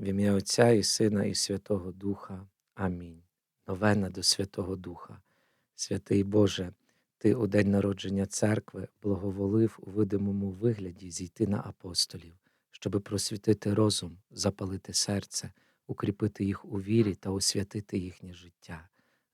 В ім'я Отця і Сина, і Святого Духа. Амінь. Новена до Святого Духа. Святий Боже, Ти у день народження церкви благоволив у видимому вигляді зійти на апостолів, щоби просвітити розум, запалити серце, укріпити їх у вірі та освятити їхнє життя.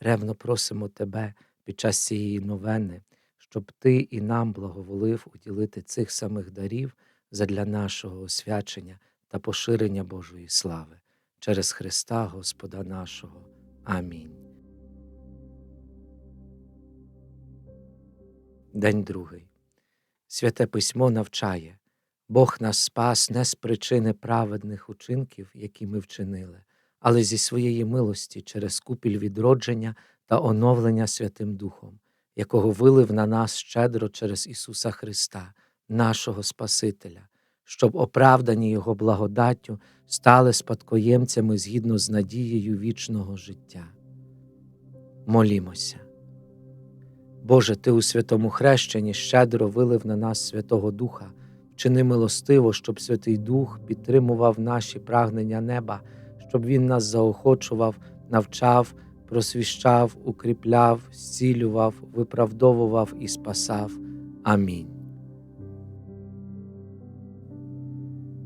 Ревно просимо Тебе під час цієї новени, щоб Ти і нам благоволив уділити цих самих дарів задля нашого освячення та поширення Божої слави через Христа Господа нашого. Амінь. День другий. Святе письмо навчає Бог нас спас не з причини праведних учинків, які ми вчинили, але зі своєї милості через купіль відродження та оновлення Святим Духом, якого вилив на нас щедро через Ісуса Христа, нашого Спасителя, щоб оправдані Його благодаттю стали спадкоємцями згідно з надією вічного життя. Молімося. Боже, Ти у святому хрещенні щедро вилив на нас Святого Духа, вчини милостиво, щоб Святий Дух підтримував наші прагнення неба, щоб Він нас заохочував, навчав, просвіщав, укріпляв, зцілював, виправдовував і спасав. Амінь.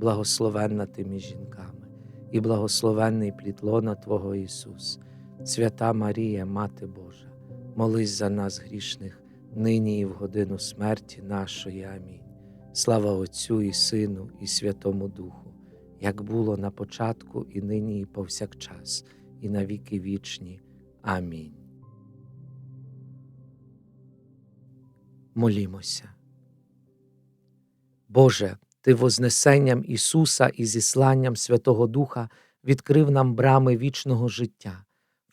благословенна ти між жінками, і благословенний плід лона Твого Ісус, свята Марія, Мати Божа, молись за нас грішних, нині і в годину смерті нашої. Амінь. Слава Отцю і Сину, і Святому Духу, як було на початку, і нині, і повсякчас, і на віки вічні. Амінь. Молімося. Боже, ти Вознесенням Ісуса і зісланням Святого Духа відкрив нам брами вічного життя,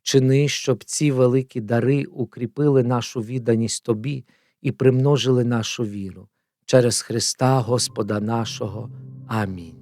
вчини, щоб ці великі дари укріпили нашу відданість Тобі і примножили нашу віру через Христа Господа нашого. Амінь.